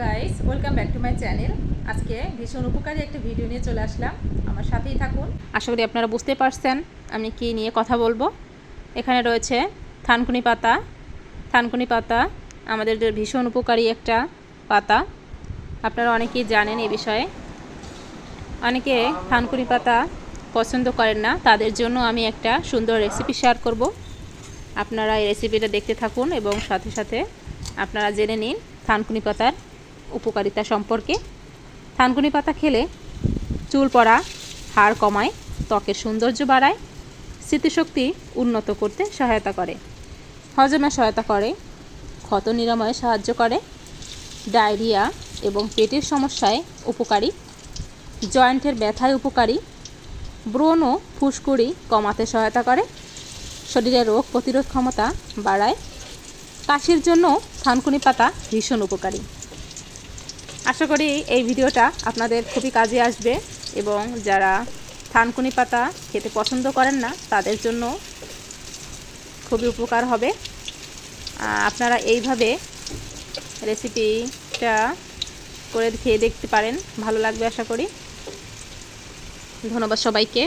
Guys welcome back to my channel আজকে ভীষণ উপকারী একটা ভিডিও নিয়ে চলে আসলাম। আমার সাথেই থাকুন। আশা করি আপনারা বুঝতে পারছেন আমি কি নিয়ে কথা বলব। এখানে রয়েছে থানকুনি পাতা। থানকুনি পাতা আমাদের ভীষণ উপকারী একটা পাতা। আপনারা অনেকেই জানেন এই বিষয়ে। অনেকে থানকুনি পাতা পছন্দ করেন না। তাদের জন্য আমি একটা সুন্দর রেসিপি শেয়ার করব। আপনারা এই রেসিপিটা দেখতে থাকুন এবং সাথে সাথে আপনারা জেনে নিন থানকুনি পাতার উপকারিতা সম্পর্কে। থানকুনি পাতা খেলে চুল পড়া, হাড় কমায়, ত্বকের সৌন্দর্য বাড়ায়, স্মৃতিশক্তি উন্নত করতে সহায়তা করে। হজমে সহায়তা করে, ক্ষত নিরাময়ে সাহায্য করে, ডায়রিয়া এবং পেটের সমস্যায় উপকারী, জয়েন্টের ব্যথায় উপকারী, ব্রণ ও ফুসকুড়ি কমাতে সহায়তা করে, শরীরে রোগ প্রতিরোধ ক্ষমতা বাড়ায়। কাশির জন্য থানকুনি পাতা ভীষণ উপকারী। আশা করি এই ভিডিওটা আপনাদের খুবই কাজে আসবে এবং যারা থানকুনি পাতা খেতে পছন্দ করেন না, তাদের জন্য খুবই উপকার হবে। আপনারা এইভাবে রেসিপিটা করে খেয়ে দেখতে পারেন, ভালো লাগবে আশা করি। ধন্যবাদ সবাইকে।